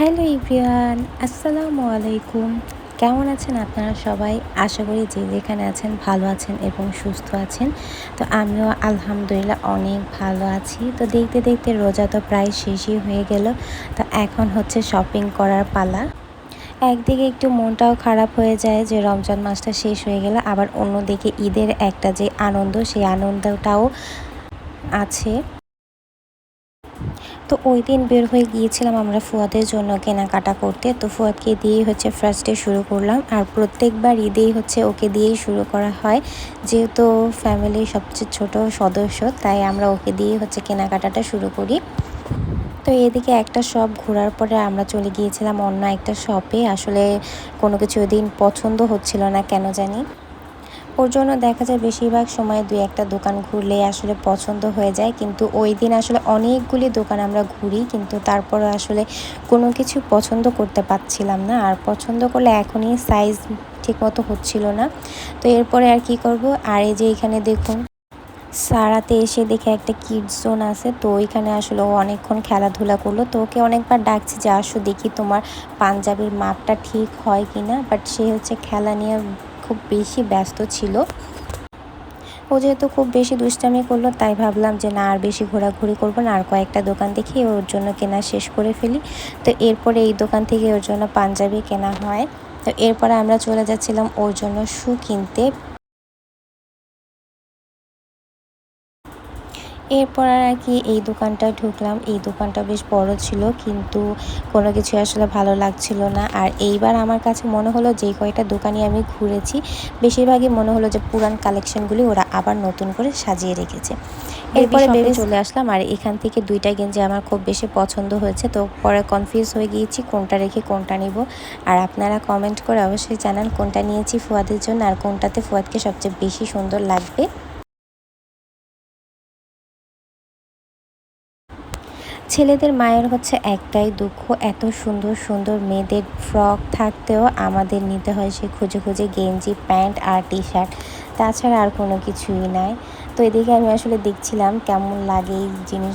Hello everyone আসসালামু আলাইকুম। কেমন আছেন আপনারা সবাই? আশা করি যে যেখানে আছেন ভালো আছেন এবং সুস্থ আছেন। তো আমিও আলহামদুলিল্লাহ অনেক ভালো আছি। তো দেখতে দেখতে রোজা তো প্রায় শেষই হয়ে গেল। তো এখন হচ্ছে শপিং করার পালা। একদিকে একটু মনটাও খারাপ হয়ে যায় যে রমজান মাসটা শেষ হয়ে গেল, আবার অন্যদিকে ঈদের একটা যে আনন্দ, সেই আনন্দটাও আছে। তো ওই দিন বের হয়ে গিয়েছিলাম আমরা ফুয়াদের জন্য কেনাকাটা করতে। তো ফুয়াদকে দিয়েই হচ্ছে ফার্স্টে শুরু করলাম। আর প্রত্যেকবার ঈদেই হচ্ছে ওকে দিয়েই শুরু করা হয়। যেহেতু ফ্যামিলির সবচেয়ে ছোট সদস্য, তাই আমরা ওকে দিয়েই হচ্ছে কেনাকাটাটা শুরু করি। তো এদিকে একটা শপ ঘোরার পরে আমরা চলে গিয়েছিলাম অন্য একটা শপে আসলে কোনো কিছু ওই দিন পছন্দ হচ্ছিল না, কেন জানি। ওর জন্য দেখা যায় বেশিরভাগ সময় দুই একটা দোকান ঘুরলে আসলে পছন্দ হয়ে যায়। কিন্তু ওই দিন আসলে অনেকগুলি দোকান আমরা ঘুরি, কিন্তু তারপরে আসলে কোনো কিছু পছন্দ করতে পারছিলাম না। আর পছন্দ করলে এখনই সাইজ ঠিকমতো হচ্ছিল না। তো এরপরে আর কি করব? আর এই যে এখানে দেখুন, সারাতে এসে দেখে একটা কিডস জোন আছে। তো ওইখানে আসলে ও অনেকক্ষণ খেলাধুলা করল। তো ওকে অনেকবার ডাকছি যে, আসো দেখি তোমার পাঞ্জাবির মাপটা ঠিক হয় কি না বাট সে হচ্ছে খেলা নিয়ে খুব বেশি ব্যস্ত ছিল। ও যেহেতু খুব বেশি দুষ্টামি করল, তাই ভাবলাম যে না, আর বেশি ঘোরাঘুরি করব না, আর কয়েকটা দোকান দেখি, ওর জন্য কেনা শেষ করে ফেলি। তো এরপরে এই দোকান থেকে ওর জন্য পাঞ্জাবি কেনা হয়। তো এরপরে আমরা চলে যাচ্ছিলাম ওর জন্য শু কিনতে। এরপর আর কি এই দোকানটা ঢুকলাম। এই দোকানটা বেশ বড় ছিল কিন্তু কোনো কিছু আসলে ভালো লাগছিল না। আর এইবার আমার কাছে মনে হলো যেই কয়েকটা দোকানই আমি ঘুরেছি। বেশিরভাগই মনে হলো যে পুরান কালেকশনগুলি ওরা আবার নতুন করে সাজিয়ে রেখেছে। এরপরে বেরিয়ে চলে আসলাম আর এখান থেকে দুইটা গেঞ্জি আমার খুব বেশি পছন্দ হয়েছে তো পরে কনফিউজ হয়ে গিয়েছি কোনটা রেখে কোনটা নিব। আর আপনারা কমেন্ট করে অবশ্যই জানান কোনটা নিয়েছি ফুয়াদের জন্য আর কোনটাতে ফুয়াদকে সবচেয়ে বেশি সুন্দর লাগবে। ছেলেদের মায়ের হচ্ছে একটাই দুঃখ, এত সুন্দর সুন্দর মেয়েদের ফ্রক থাকতেও আমাদের নিতে হয় সে খুঁজে খুঁজে গেঞ্জি, প্যান্ট আর টি শার্ট তাছাড়া আর কোনো কিছুই নাই। তো এদিকে আমি আসলে দেখছিলাম কেমন লাগে এই জিনিস।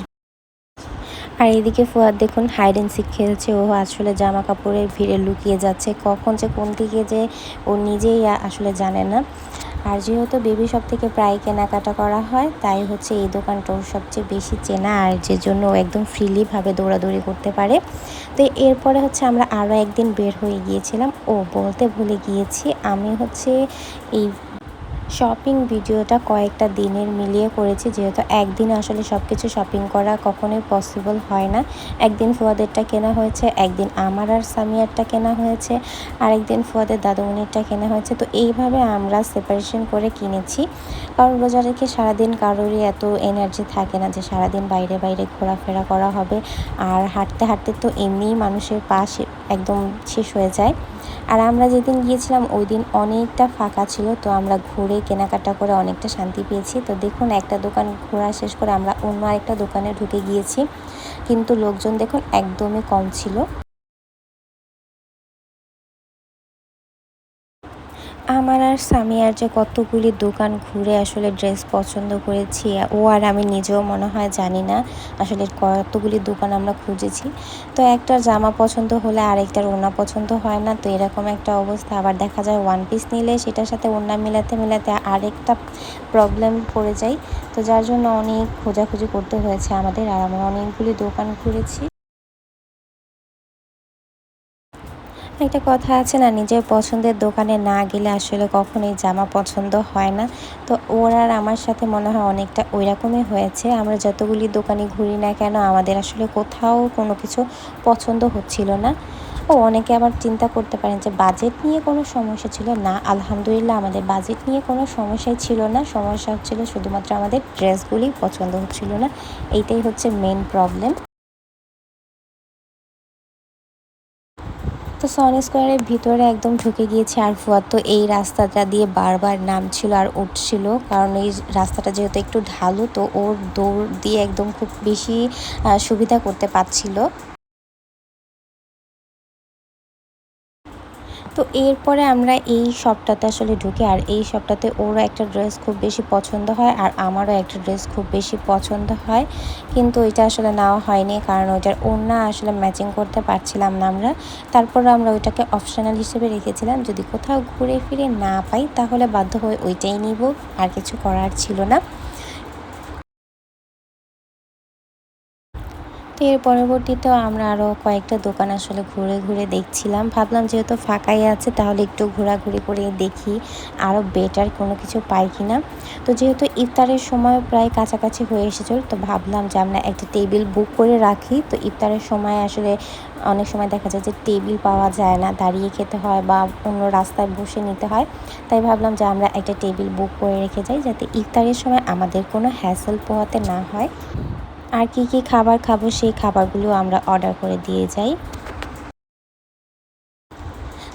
আর এদিকে ফুয়াদ দেখুন হাইড অ্যান্ড সিক খেলছে। ও আসলে জামা কাপড়ের ভিড়ে লুকিয়ে যাচ্ছে। কখন যে কোন দিকে যে ও নিজেই আসলে জানে না। আর যেহেতু বেবি শপ থেকে প্রায় কেনাকাটা করা হয়, তাই হচ্ছে এই দোকানটা ওর সবচেয়ে বেশি চেনা আর যে জন্য একদম ফ্রিলিভাবে দৌড়াদৌড়ি করতে পারে। তো এরপরে হচ্ছে আমরা আরও একদিন বের হয়ে গিয়েছিলাম। ও বলতে ভুলে গিয়েছি, আমি হচ্ছে এই শপিং ভিডিওটা কয়েকটা দিনের মিলিয়ে করেছি, যেহেতু একদিন আসলে সব কিছু শপিং করা কখনোই পসিবল হয় না। একদিন ফুয়াদেরটা কেনা হয়েছে, একদিন আমার আর সামিয়ারটা কেনা হয়েছে, আরেকদিন ফুয়াদের দাদুমণিরটা কেনা হয়েছে। তো এইভাবে আমরা সেপারেশন করে কিনেছি। কারণ রোজা রেখে সারাদিন কারোরই এত এনার্জি থাকে না যে সারাদিন বাইরে বাইরে ঘোরাফেরা করা হবে। আর হাঁটতে হাঁটতে তো এমনিই মানুষের পাশ একদম শেষ হয়ে যায়। আর আমরা যেদিন গিয়েছিলাম ওই দিন অনেকটা ফাঁকা ছিল, তো আমরা ঘুরে কেনাকাটা করে অনেকটা শান্তি পেয়েছি। তো দেখুন, একটা দোকান ঘোরা শেষ করে আমরা অন্য আরেকটা দোকানে ঢুকে গিয়েছি। কিন্তু লোকজন দেখুন একদমই কম ছিল। আমার আর সামিয়ার যে কতগুলি দোকান ঘুরে আসলে ড্রেস পছন্দ করেছি, ও আর আমি নিজেও মনে হয় জানি না আসলে কতগুলি দোকান আমরা খুঁজেছি। তো একটা জামা পছন্দ হলে আরেকটার ওনা পছন্দ হয় না, তো এরকম একটা অবস্থা। আবার দেখা যায় ওয়ান পিস নিলে সেটার সাথে ওনা মিলাতে মিলাতে আরেকটা প্রবলেম পড়ে যায়। তো যার জন্য অনেক খোঁজাখুঁজি করতে হয়েছে আমাদের, আর আমরা অনেকগুলি দোকান ঘুরেছি। একটা কথা আছে না, নিজের পছন্দের দোকানে না গেলে আসলে কখনোই জামা পছন্দ হয় না। তো ওর আর আমার সাথে মনে হয় অনেকটা ওই রকমই হয়েছে। আমরা যতগুলি দোকানে ঘুরি না কেন, আমাদের আসলে কোথাও কোনো কিছু পছন্দ হচ্ছিল না। ও অনেকে আবার চিন্তা করতে পারেন যে বাজেট নিয়ে কোনো সমস্যা ছিল? না, আলহামদুলিল্লাহ আমাদের বাজেট নিয়ে কোনো সমস্যাই ছিল না। সমস্যা হচ্ছিল শুধুমাত্র আমাদের ড্রেসগুলি পছন্দ হচ্ছিল না। এইটাই হচ্ছে মেন প্রবলেম তো সন স্কোয়ারের ভিতরে একদম ঢুকে গিয়েছে আর ফুয়াদ তো এই রাস্তাটা দিয়ে বারবার নামছিল আর উঠছিল। কারণ এই রাস্তাটা যেহেতু একটু ঢালু, তো ওর দৌড় দিয়ে একদম খুব বেশি সুবিধা করতে পারছিল। তো এরপরে আমরা এই শপটাতে আসলে ঢুকি আর এই শপটাতে ওরও একটা ড্রেস খুব বেশি পছন্দ হয় আর আমারও একটা ড্রেস খুব বেশি পছন্দ হয়। কিন্তু ওইটা আসলে নেওয়া হয়নি কারণ ওইটার ওড়না আসলে ম্যাচিং করতে পারছিলাম না আমরা। তারপর আমরা ওইটাকে অপশনাল হিসেবে রেখেছিলাম। যদি কোথাও ঘুরে ফিরে না পাই তাহলে বাধ্য হয়ে ওইটাই নিব। আর কিছু করার ছিল না। এর পরবর্তীতেও আমরা আরও কয়েকটা দোকান আসলে ঘুরে ঘুরে দেখছিলাম। ভাবলাম যেহেতু ফাঁকাই আছে, তাহলে একটু ঘোরাঘুরি করে দেখি আরও বেটার কোনো কিছু পাই কি না তো যেহেতু ইফতারের সময় প্রায় কাছাকাছি হয়ে এসেছিল, তো ভাবলাম যে আমরা একটা টেবিল বুক করে রাখি। তো ইফতারের সময় আসলে অনেক সময় দেখা যায় যে টেবিল পাওয়া যায় না, দাঁড়িয়ে খেতে হয় বা অন্য রাস্তায় বসে নিতে হয়। তাই ভাবলাম যে আমরা একটা টেবিল বুক করে রেখে যাই, যাতে ইফতারের সময় আমাদের কোনো হ্যাসেল পোহাতে না হয়। আর কি কি খাবার খাব সেই খাবারগুলো আমরা অর্ডার করে দিয়ে যাই।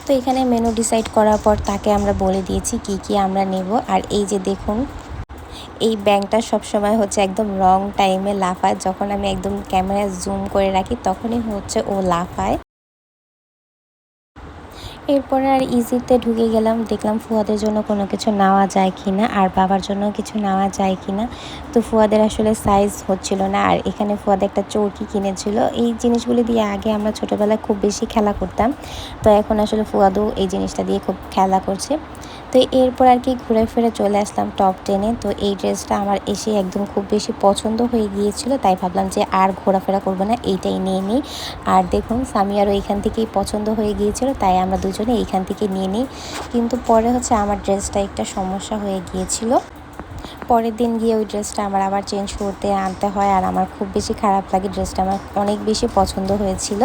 তো এখানে মেনু ডিসাইড করার পর তাকে আমরা বলে দিয়েছি কি কি আমরা নেব। আর এই যে দেখুন, এই ব্যাংকটা সবসময় হচ্ছে একদম রং টাইমে লাফায়। যখন আমি একদম ক্যামেরা জুম করে রাখি, তখনই হচ্ছে ও লাফায়। এরপরে আর ইজিতে ঢুকে গেলাম, দেখলাম ফুয়াদের জন্য কোনো কিছু নেওয়া যায় কি না আর বাবার জন্য কিছু নেওয়া যায় কি না তো ফুয়াদের আসলে সাইজ হচ্ছিল না আর এখানে ফুয়াদের একটা চৌকি কিনেছিল। এই জিনিসগুলি দিয়ে আগে আমরা ছোটোবেলায় খুব বেশি খেলা করতাম। তো এখন আসলে ফুয়াদও এই জিনিসটা দিয়ে খুব খেলা করছে। তো এরপর আর কি ঘুরে ফিরে চলে আসলাম টপ টেনে তো এই ড্রেসটা আমার এসে একদম খুব বেশি পছন্দ হয়ে গিয়েছিল, তাই ভাবলাম যে আর ঘোরাফেরা করব না, এইটাই নিয়ে নিই। আর দেখুন সামিয়ারও এখান থেকেই পছন্দ হয়ে গিয়েছিল, তাই আমরা দুজনে এইখান থেকে নিয়ে নিই। কিন্তু পরে হচ্ছে আমার ড্রেসটা একটা সমস্যা হয়ে গিয়েছিল। পরের দিন গিয়ে ওই ড্রেসটা আমার আবার চেঞ্জ করতে আনতে হয় আর আমার খুব বেশি খারাপ লাগে ড্রেসটা আমার অনেক বেশি পছন্দ হয়েছিল।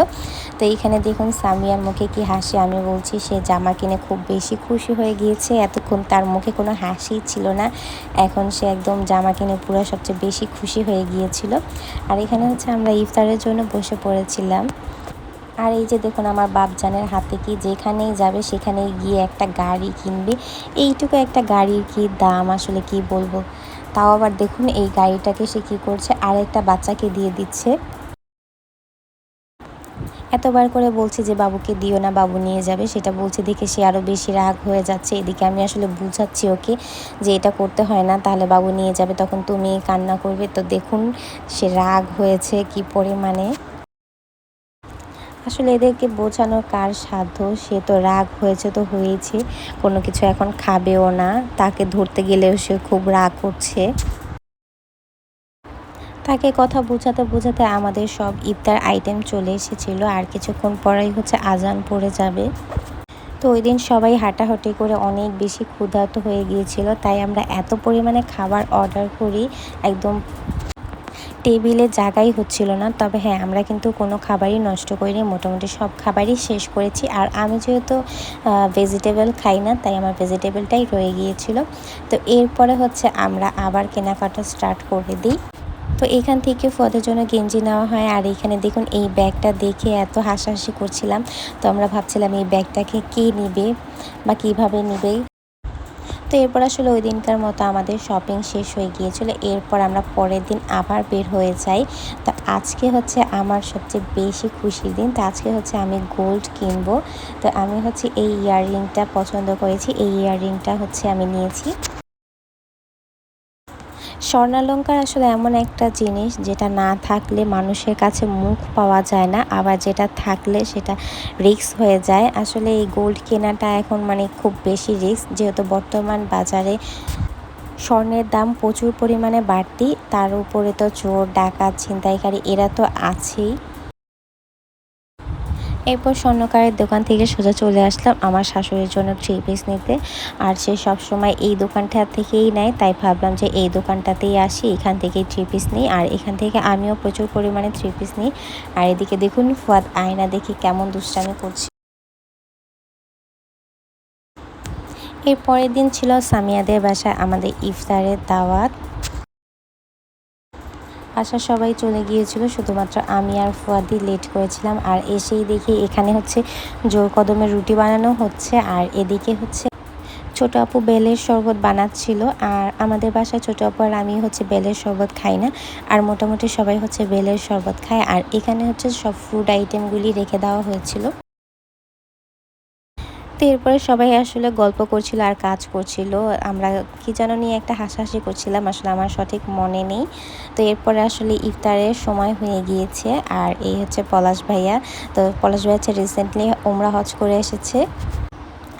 তো এইখানে দেখুন সামিয়ার মুখে কি হাসি, আমি বলছি সে জামা কিনে খুব বেশি খুশি হয়ে গিয়েছে। এতক্ষণ তার মুখে কোনো হাসি ছিল না। এখন সে একদম জামা কিনে পুরো সবচেয়ে বেশি খুশি হয়ে গিয়েছিল। আর এখানে হচ্ছে আমরা ইফতারের জন্য বসে পড়েছিলাম। আর এই যে দেখুন আমার বাপজানের হাতে কি যেখানেই যাবে সেখানেই গিয়ে একটা গাড়ি কিনবে। এইটুকু একটা গাড়ির কি দাম, আসলে কি বলব? তাও আবার দেখুন এই গাড়িটাকে সে কী করছে আর একটা বাচ্চাকে দিয়ে দিচ্ছে। এতবার করে বলছি যে বাবুকে দিও না, বাবু নিয়ে যাবে, সেটা বলছে দেখে সে আরও বেশি রাগ হয়ে যাচ্ছে। এদিকে আমি আসলে বুঝাচ্ছি ওকে যে এটা করতে হয় না, তাহলে বাবু নিয়ে যাবে, তখন তুমি কান্না করবে। তো দেখুন সে রাগ হয়েছে কি পরিমাণে। আসলে এদেরকে বোঝানোর কার সাধ্য? সে তো রাগ হয়েছে তো হয়েছে কোনো কিছু এখন খাবেও না। তাকে ধরতে গেলেও সে খুব রাগ করছে। তাকে কথা বোঝাতে বোঝাতে আমাদের সব ইফতার আইটেম চলে এসেছিল। আর কিছুক্ষণ পরেই হচ্ছে আজান পড়ে যাবে। তো ওই দিন সবাই হাঁটাহাঁটি করে অনেক বেশি ক্ষুধার্ত হয়ে গিয়েছিল। তাই আমরা এত পরিমাণে খাবার অর্ডার করি, একদম টেবিলে জায়গাই হচ্ছিল না, তবে হ্যাঁ আমরা কিন্তু কোনো খাবারই নষ্ট করিনি, মোটামুটি সব খাবারই শেষ করেছি। আর আমি যেহেতু ভেজিটেবল খাই না, তাই আমার ভেজিটেবলটাই রয়ে গিয়েছিল। তো এরপরে হচ্ছে আমরা আবার কেনাকাটা স্টার্ট করে দিই। তো এখান থেকে ফদের জন্য গেঞ্জি নেওয়া হয়, আর এখানে দেখুন এই ব্যাগটা দেখে এত হাসাহাসি করছিলাম। তো আমরা ভাবছিলাম এই ব্যাগটাকে কে নিবে বা কীভাবে নিবে? তো এরপর আসলে ওই দিনকার মতো আমাদের শপিং শেষ হয়ে গিয়েছিল। এরপর আমরা পরের দিন আবার বের হয়ে যাই। তো আজকে হচ্ছে আমার সবচেয়ে বেশি খুশির দিন। তো আজকে হচ্ছে আমি গোল্ড কিনবো। তো আমি হচ্ছে এই ইয়াররিংটা পছন্দ করেছি। এই ইয়াররিংটা হচ্ছে আমি নিয়েছি। স্বর্ণালঙ্কার আসলে এমন একটা জিনিস যেটা না থাকলে মানুষের কাছে মুখ পাওয়া যায় না, আবার যেটা থাকলে সেটা রিক্স হয়ে যায়। আসলে এই গোল্ড কেনাটা এখন মানে খুব বেশি রিক্স যেহেতু বর্তমান বাজারে স্বর্ণের দাম প্রচুর পরিমাণে বাড়তি, তার উপরে তো চোর, ডাকাত, ছিনতাইকারী এরা তো আছেই। এরপর স্বর্ণকারের দোকান থেকে সোজা চলে আসলাম আমার শাশুড়ির জন্য থ্রি পিস নিতে। আর সে সবসময় এই দোকানটা থেকেই নেয়, তাই ভাবলাম যে এই দোকানটাতেই আসি, এখান থেকেই থ্রি পিস নিই। আর এখান থেকে আমিও প্রচুর পরিমাণে থ্রি পিস নিই। আর এদিকে দেখুন, ফুয়াদ আয়না দেখি কেমন দুষ্টামি করছে। এর পরের দিন ছিল সামিয়াদের বাসায় আমাদের ইফতারের দাওয়াত। আশা সবাই চলে গিয়েছিল, শুধুমাত্র আমি আর ফুয়াদি লেট করেছিলাম। আর এসেই দেখি এখানে হচ্ছে জোর কদমের রুটি বানানো হচ্ছে, আর এদিকে হচ্ছে ছোটো আপু বেলের শরবত বানাচ্ছিল, আর আমাদের বাসায় ছোটো আপু আর আমি হচ্ছে বেলের শরবত খাই না, আর মোটামুটি সবাই হচ্ছে বেলের শরবত খায়। আর এখানে হচ্ছে সব ফুড আইটেমগুলি রেখে দেওয়া হয়েছিল। তো এরপরে সবাই আসলে গল্প করছিল আর কাজ করছিল। আমরা কি যেন নিয়ে একটা হাসাহাসি করছিলাম, আসলে আমার সঠিক মনে নেই। তো এরপরে আসলে ইফতারের সময় হয়ে গিয়েছে আর এই হচ্ছে পলাশ ভাইয়া। তো পলাশ ভাইয়া হচ্ছে রিসেন্টলি ওমরা হজ করে এসেছে।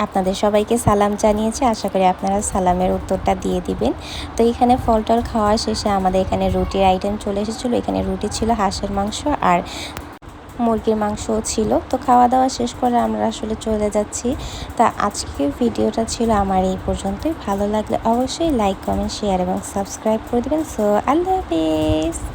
আপনাদের সবাইকে সালাম জানিয়েছে, আশা করি আপনারা সালামের উত্তরটা দিয়ে দিবেন। তো এখানে ফল টল খাওয়া শেষে আমাদের এখানে রুটির আইটেম চলে এসেছিল। এখানে রুটি ছিল হাঁসের মাংস আর মুরগির মাংসও ছিল। তো খাওয়া দাওয়া শেষ করে আমরা আসলে চলে যাচ্ছি। তা আজকে ভিডিওটা ছিল আমার এই পর্যন্তই। ভালো লাগলে অবশ্যই লাইক কমেন্ট শেয়ার এবং সাবস্ক্রাইব করে দেবেন। সো আল্লাহ হাফিজ!